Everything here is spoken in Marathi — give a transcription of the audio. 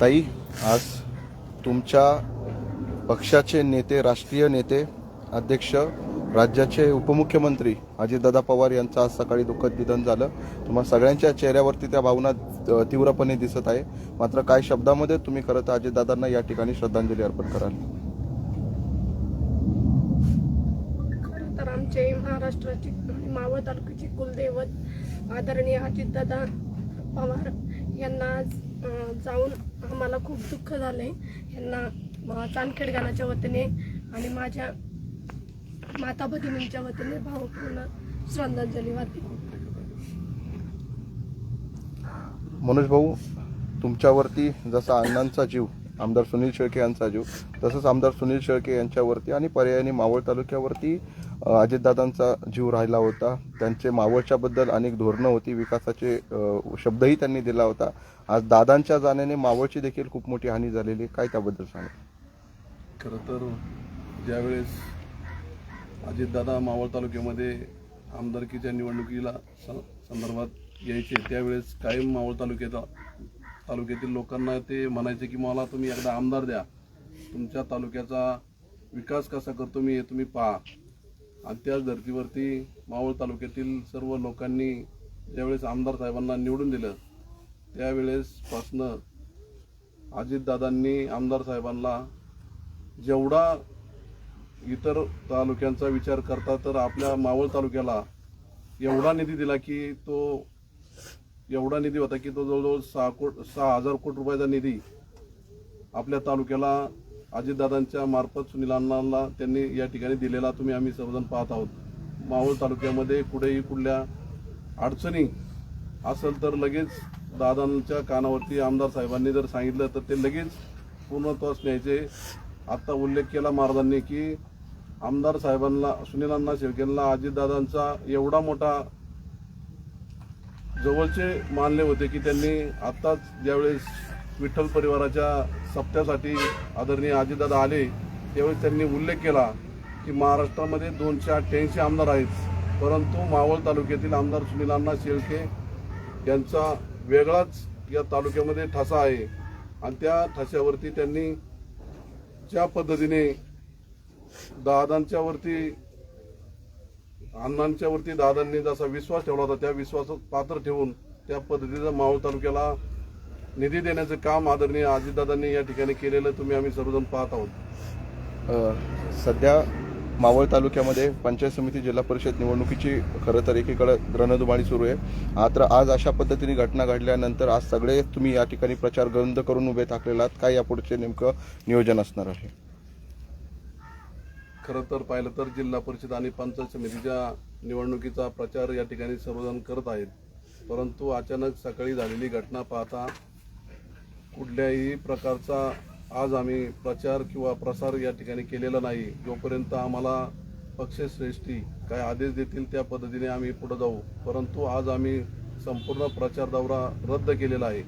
ताई आज तुमच्या पक्षाचे नेते राष्ट्रीय नेते अध्यक्ष राज्याचे उपमुख्यमंत्री अजितदादा पवार यांचं आज सकाळी दुःखद निधन झालं. तुम्हाला सगळ्यांच्या चेहऱ्यावरती त्या भावना तीव्रपणे दिसत आहे. मात्र काय शब्दामध्ये तुम्ही खरं तर अजितदादांना या ठिकाणी श्रद्धांजली अर्पण कराल? खरं तर आमचे महाराष्ट्राची मावळ तालुक्याचे कुलदैवत आदरणीय अजितदादा पवार यांना आज जाऊन आम्हाला खूप दुःख झालंय. यांना चांदखेड गाण्याच्या वतीने आणि माझ्या माता भगिनींच्या वतीने भावपूर्ण श्रद्धांजली वाहते. मनोज भाऊ तुमच्यावरती जसा अण्णांचा जीव आमदार सुनील शेळके यांचा जीव तसंच आमदार सुनील शेळके यांच्यावरती आणि पर्यायाने मावळ तालुक्यावरती अजितदादांचा जीव राहिला होता. त्यांचे मावळच्याबद्दल अनेक धोरणं होती. विकासाचे शब्दही त्यांनी दिला होता. आज दादांच्या जाण्याने मावळची देखील खूप मोठी हानी झालेली आहे. काय त्याबद्दल सांगा खरं तर ज्यावेळेस अजितदादा मावळ तालुक्यामध्ये आमदारकीच्या निवडणुकीला स- संदर्भात यायचे त्यावेळेस कायम मावळ तालुक्याचा तालुक्यातील लोकांना ते म्हणायचे की मला तुम्ही एकदा आमदार द्या. तुमच्या तालुक्याचा विकास कसा करतो मी हे तुम्ही पहा. आणि त्याच धर्तीवरती मावळ तालुक्यातील सर्व लोकांनी ज्यावेळेस आमदार साहेबांना निवडून दिलं त्यावेळेसपासनं अजितदादांनी आमदार साहेबांना जेवढा इतर तालुक्यांचा विचार करता तर आपल्या मावळ तालुक्याला एवढा निधी दिला की तो एवढा निधी होता की तो जवळजवळ सहा कोट सहा हजार कोटी रुपयाचा निधी आपल्या तालुक्याला अजितदादांच्या मार्फत सुनील अण्णांना त्यांनी या ठिकाणी दिलेला तुम्ही आम्ही सर्वजण पाहत आहोत. मावळ तालुक्यामध्ये कुठेही कुठल्या अडचणी असेल तर लगेच दादांच्या कानावरती आमदार साहेबांनी जर सांगितलं तर ते लगेच पूर्णत्वास न्यायचे. आत्ता उल्लेख केला महाराजांनी की आमदार साहेबांना सुनीलांना शेळकेंना अजितदादांचा एवढा मोठा जवळचे मानले होते की त्यांनी आत्ताच ज्यावेळेस विठ्ठल परिवाराच्या सप्त्यासाठी आदरणीय अजितदादा आले त्यावेळी त्यांनी उल्लेख केला की महाराष्ट्रामध्ये दोनशे अठ्ठ्याऐंशी आमदार आहेत परंतु मावळ तालुक्यातील आमदार सुनीलांना शेळके यांचा वेगळाच या तालुक्यामध्ये ठसा आहे. आणि त्या ठशावरती त्यांनी ज्या पद्धतीने दादांच्या वरती अण्णांच्या वरती दादांनी जसा विश्वास ठेवला होता त्या विश्वासात पात्र ठेवून त्या पद्धतीचा मावळ तालुक्याला निधी देण्याचं काम आदरणीय अजितदादांनी या ठिकाणी केलेलं तुम्ही आम्ही सर्वजण पाहत आहोत. सध्या मावळ तालुक्यामध्ये पंचायत समिती जिल्हा परिषद निवडणुकीची खरं तर एकीकडे रणधुमाळी सुरू आहे. मात्र आज अशा पद्धतीने घटना घडल्यानंतर आज सगळे तुम्ही या ठिकाणी प्रचार बंद करून उभे ठाकलेला आहात. काय यापुढचे नेमकं नियोजन असणार आहे? खरं तर पाहिलं तर जिल्हा परिषद आणि पंचायत समितीच्या निवडणुकीचा प्रचार या ठिकाणी सर्वजण करत आहेत परंतु अचानक सकाळी झालेली घटना पाहता कुठल्याही प्रकारचा आज आम्ही प्रचार किंवा प्रसार या ठिकाणी केलेला नाही. जोपर्यंत आम्हाला पक्षश्रेष्ठी काय आदेश देतील त्या पद्धतीने आम्ही पुढे जाऊ. परंतु आज आम्ही संपूर्ण प्रचार दौरा रद्द केलेला आहे.